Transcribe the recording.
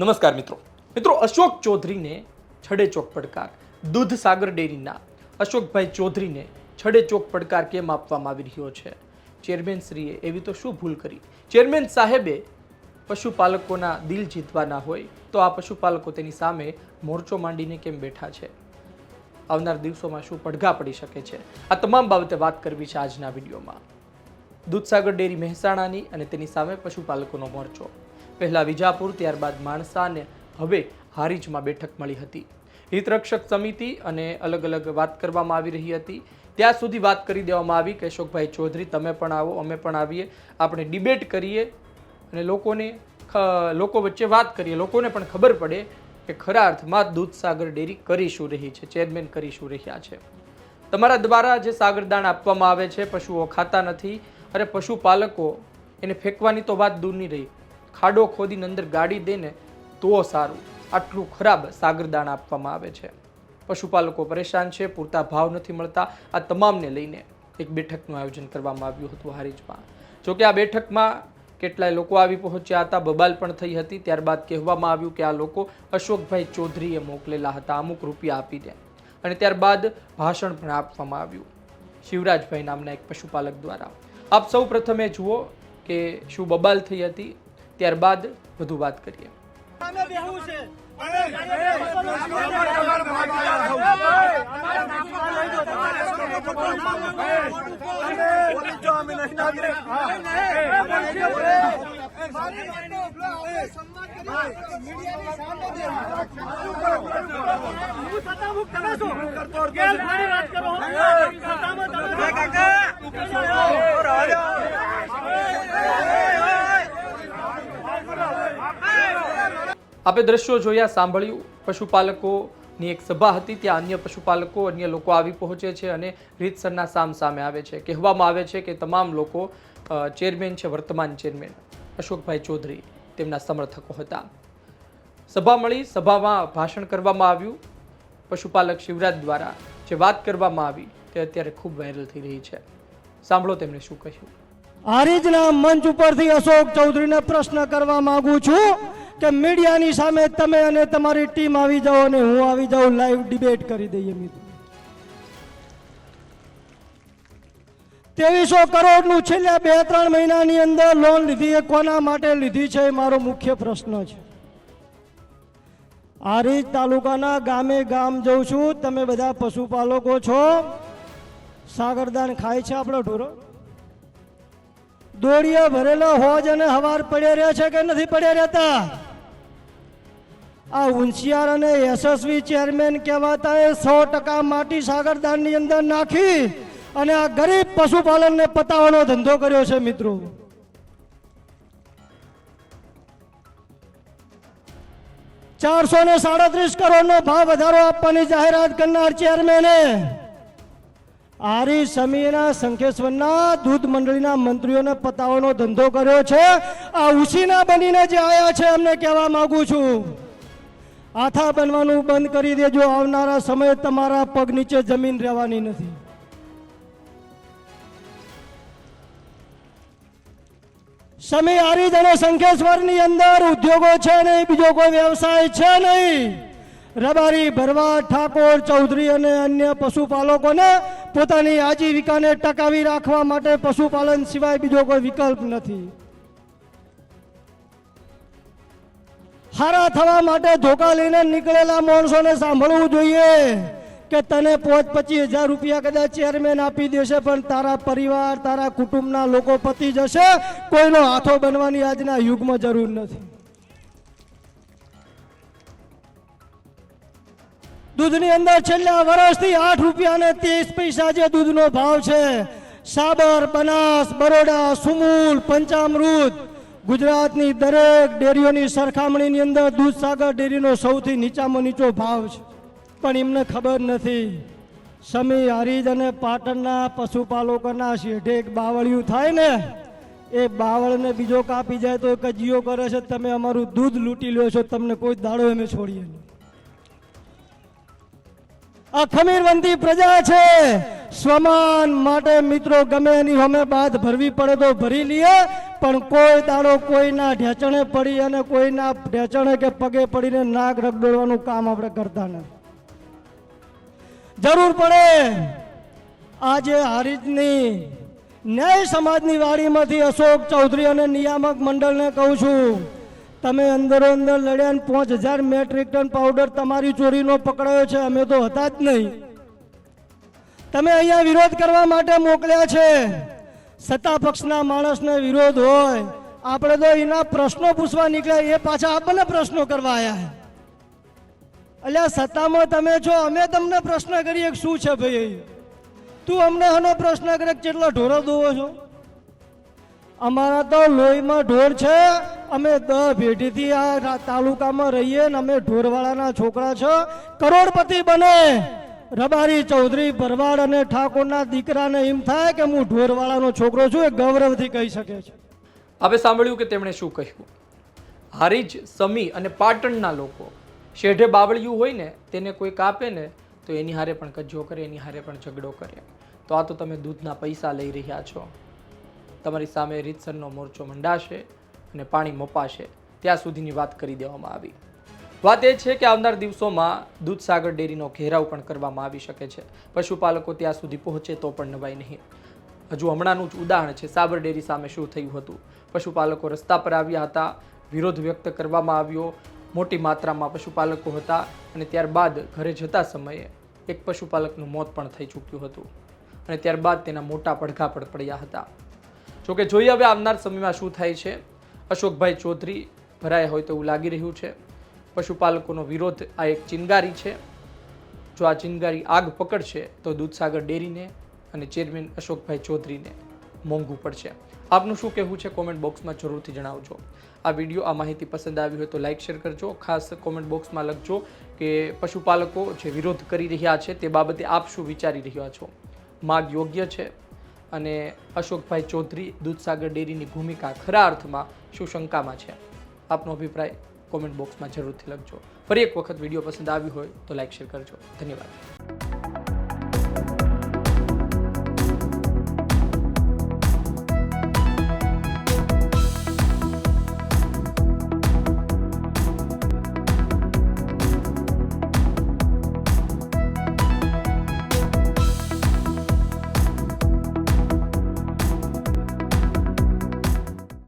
નમસ્કાર મિત્રો. મિત્રો, અશોક ચૌધરીને છડે ચોક પડકાર. દૂધસાગર ડેરીના અશોકભાઈ ચૌધરીને છડે ચોક પડકાર કેમ આપવામાં આવી રહ્યો છે? ચેરમેન શ્રીએ એવી તો શું ભૂલ કરી? ચેરમેન સાહેબે પશુપાલકોના દિલ જીતવાના હોય તો આ પશુપાલકો તેની સામે મોરચો માંડીને કેમ બેઠા છે? આવનાર દિવસોમાં શું પડઘા પડી શકે છે? આ તમામ બાબતે વાત કરવી છે આજના વિડીયોમાં. દૂધસાગર ડેરી મહેસાણાની અને તેની સામે પશુપાલકોનો મોરચો. પહેલા વિજાપુર, ત્યારબાદ માણસા અને હવે હારીજમાં બેઠક મળી હતી. હિતરક્ષક સમિતિ અને અલગ અલગ વાત કરવામાં આવી રહી હતી. ત્યાં સુધી વાત કરી દેવામાં આવી કે, અશોકભાઈ ચૌધરી, તમે પણ આવો, અમે પણ આવીએ. આપણે ડિબેટ કરીએ અને લોકોને લોકો વચ્ચે વાત કરીએ. લોકોને પણ ખબર પડે કે ખરા અર્થમાં દૂધસાગર ડેરી કરી શું રહી છે, ચેરમેન કરી શું રહ્યા છે. તમારા દ્વારા જે સાગરદાણ આપવામાં આવે છે, પશુઓ ખાતા નથી. અરે, પશુપાલકો, એને ફેંકવાની તો વાત દૂરની રહી. ખાડો ખોદીને અંદર ગાડી દેને તો સારું. આટલું ખરાબ સાગરદાણ આપવામાં આવે છે. પશુપાલકો પરેશાન છે, પૂરતા ભાવ નથી મળતા. આ તમામને લઈને એક બેઠકનું આયોજન કરવામાં આવ્યું હતું હારીજમાં. જોકે આ બેઠકમાં કેટલાય લોકો આવી પહોંચ્યા હતા, બબાલ પણ થઈ હતી. ત્યારબાદ કહેવામાં આવ્યું કે આ લોકો અશોકભાઈ ચૌધરીએ મોકલેલા હતા અમુક રૂપિયા આપીને. અને ત્યારબાદ ભાષણ પણ આપવામાં આવ્યું. શિવરાજભાઈ નામના એક પશુપાલક દ્વારા. આપ સૌ પ્રથમે જુઓ કે શું બબાલ થઈ હતી. ત્યારબાદ વધુ વાત કરીએ. સામે બેહવું છે હું સત્તામુખ તમે છો ગેર મારી વાત કરો સત્તામાં તમે આપણે દ્રશ્યો જોયા, સાંભળ્યું. પશુપાલકોની એક સભા હતી, ત્યાં અન્ય પશુપાલકો, અન્ય લોકો આવી પહોંચે છે અને રીતસરના સામ સામે આવે છે. કહેવામાં આવે છે કે તમામ લોકો ચેરમેન છે, વર્તમાન ચેરમેન. અશોકભાઈ ચૌધરી તેમના સમર્થકો હતા. સભા મળી, સભામાં ભાષણ કરવામાં આવ્યું. પશુપાલક શિવરાજ દ્વારા જે વાત કરવામાં આવી, તે અત્યારે ખૂબ વાયરલ થઈ રહી છે. સાંભળો તેમણે શું કહ્યું. હારીજના મંચ ઉપરથી અશોક ચૌધરીને પ્રશ્ન કરવા માંગુ છું. કે મીડિયાની સામે તમે અને તમારી ટીમ આવી જાઓ અને હું આવી જાઉં લાઈવ ડિબેટ કરી દઈએ મિત્રો. ત્રેવીસો કરોડનું છેલ્લા બે ત્રણ મહિનાની અંદર લોન લીધી. એ કોના માટે લીધી છે એ મારો મુખ્ય પ્રશ્ન છે. આરીજ તાલુકાના ગામે ગામ જઉં છું. તમે બધા પશુપાલકો છો. સાગરદાન ખાય છે આપણો ઢોરો. દોડીએ ભરેલો હોજ અને હવાર પડ્યા રહ્યા છે કે નથી પડ્યા રહેતા? આ હોશિયાર અને યશસ્વી ચેરમેન કહેવાતા એ સો ટકા માટી સાગરદાનની અંદર નાખી અને આ ગરીબ પશુપાલનને પતાવવાનો ધંધો કર્યો છે, મિત્રો. ચારસો ને સાડત્રીસ કરોડનો ભાવ વધારો આપવાની જાહેરાત કરનાર ચેરમેને આરી સમીના શંખેશ્વરના દૂધ મંડળીના મંત્રીઓને પતાવવાનો ધંધો કર્યો છે. આ ઉસીના બનીને જે આવ્યા છે, એમને કહેવા માંગુ છું. આથા બનવાનું બંધ કરી દેજો. આવનારા સમયે તમારા પગ નીચે જમીન રહેવાની નથી. સમી આરીજ અને શંખેશ્વરની અંદર ઉદ્યોગો છે નહીં, બીજો કોઈ વ્યવસાય છે નહીં. રબારી ભરવા ઠાકોર ચૌધરી અને અન્ય પશુપાલકોને પોતાની આજીવિકાને ટકાવી રાખવા માટે પશુપાલન સિવાય બીજો કોઈ વિકલ્પ નથી. હારા થવા માટે ધોકા લઈને નીકળેલા માણસોને સાંભળવું જોઈએ કે તને પોચ પચીસ હજાર રૂપિયા કદાચ ચેરમેન આપી દેશે, પણ તારા પરિવાર, તારા કુટુંબના લોકો પતી જશે. કોઈનો હાથો બનવાની આજના યુગમાં જરૂર નથી. દૂધની અંદર છેલ્લા વર્ષથી આઠ રૂપિયા ને ત્રીસ પૈસા જે દૂધનો ભાવ છે, સાબર, બનાસ, બરોડા, સુમૂલ, પંચામૃત ગુજરાતની દરેક ડેરીઓની સરખામણીની અંદર દૂધસાગર ડેરીનો સૌથી નીચામાં નીચો ભાવ છે. પણ એમને ખબર નથી. સમી હરીજ અને પાટણના પશુપાલકોના શેઠે એક બાવળિયું થાય ને, એ બાવળને બીજો કાપી જાય તો એક જીઓ કરે છે, તમે અમારું દૂધ લૂંટી લો છો, તમને કોઈ દાડો અમે છોડીએ નહીં. આ ખમીરવંતી પ્રજા છે. સ્વમાન માટે મિત્રો ગમે એની અમે બાદ ભરવી પડે તો ભરી લઈએ પણ કોઈ દાડો કોઈના ઢેચણે પડી અને કોઈના ઢેચણે કે પગે પડીને નાક રગડોળવાનું કામ આપણે કરતા નથી જરૂર પડે આજે હરીજની ન્યાય સમાજની વાડીમાંથી અશોક ચૌધરી અને નિયામક મંડળને કહું છું, તમે અંદરો અંદર લડ્યા પાંચ હજાર મેટ્રિક ટન પાવડર તમારી ચોરીનો પકડાયો છે, અમે તો હતા જ નહીં. તમે અહીંયા વિરોધ કરવા માટે મોકલ્યા છે. સત્તા પક્ષના માણસને વિરોધ હોય, આપણે તો એના પ્રશ્નો પૂછવા નીકળ્યા, એ પાછા આપણને પ્રશ્નો કરવા આવ્યા એટલે સત્તામાં તમે છો, અમે તમને પ્રશ્ન કરીએ શું છે ભાઈ? તું અમને આનો પ્રશ્ન કરે કેટલા ઢોરો દોવો છો? અમારા તો લોહીમાં ઢોર છે, અમે દ ભેટીથી આ તાલુકામાં રહીએ ને અમે ઢોરવાળાના છોકરા છો, કરોડપતિ બને. રબારી ચૌધરી ભરવાડ અને ઠાકોરના દીકરાને એમ થાય કે હું ઢોરવાળાનો છોકરો છું, એ ગૌરવથી કહી શકે છે. હવે સાંભળ્યું કે તેમણે શું કહ્યું? હારીજ, સમી અને પાટણના લોકો શેઢે બાવળિયું હોય ને, તેને કોઈ કાપે ને, તો એની હારે પણ કજ્જો કરે, એની હારે પણ ઝઘડો કરે. તો આ તો તમે દૂધના પૈસા લઈ રહ્યા છો. તમારી સામે રીતસરનો મોરચો મંડાશે અને પાણી મપાશે. ત્યાં સુધીની વાત કરી દેવામાં આવી. વાત એ છે કે આવનાર દિવસોમાં દૂધસાગર ડેરીનો ઘેરાવ પણ કરવામાં આવી શકે છે. પશુપાલકો ત્યાં સુધી પહોંચે તો પણ નવાય નહીં. હજુ હમણાંનું જ ઉદાહરણ છે, સાબર ડેરી સામે શું થયું હતું? પશુપાલકો રસ્તા પર આવ્યા હતા, વિરોધ વ્યક્ત કરવામાં આવ્યો, મોટી માત્રામાં પશુપાલકો હતા અને ત્યારબાદ ઘરે જતા સમયે એક પશુપાલકનું મોત પણ થઈ ચૂક્યું હતું અને ત્યારબાદ તેના મોટા પડઘા પણ પડ્યા હતા. જોકે જોઈએ હવે આવનાર સમયમાં શું થાય છે? અશોકભાઈ ચૌધરી ભરાયા હોય તેવું લાગી રહ્યું છે. પશુપાલકોનો વિરોધ આ એક ચિનગારી છે. જો આ ચિનગારી આગ પકડશે, તો દૂધસાગર ડેરીને અને ચેરમેન અશોકભાઈ ચૌધરીને મોંઘું પડશે. આપનું શું કહેવું છે કોમેન્ટ બોક્સમાં જરૂરથી જણાવજો. આ વીડિયો આ માહિતી પસંદ આવી હોય તો લાઇક, શેર કરજો. ખાસ કોમેન્ટ બોક્સમાં લખજો કે પશુપાલકો જે વિરોધ કરી રહ્યા છે તે બાબતે આપ શું વિચારી રહ્યા છો? માગ યોગ્ય છે? અને અશોકભાઈ ચૌધરી દૂધસાગર ડેરીની ભૂમિકા ખરા અર્થમાં શું શંકામાં છે? આપનો અભિપ્રાય કોમેન્ટ બોક્સમાં જરૂરથી લખજો. ફરી એક વખત વીડિયો પસંદ આવ્યો હોય તો લાઇક શેર કરજો. ધન્યવાદ.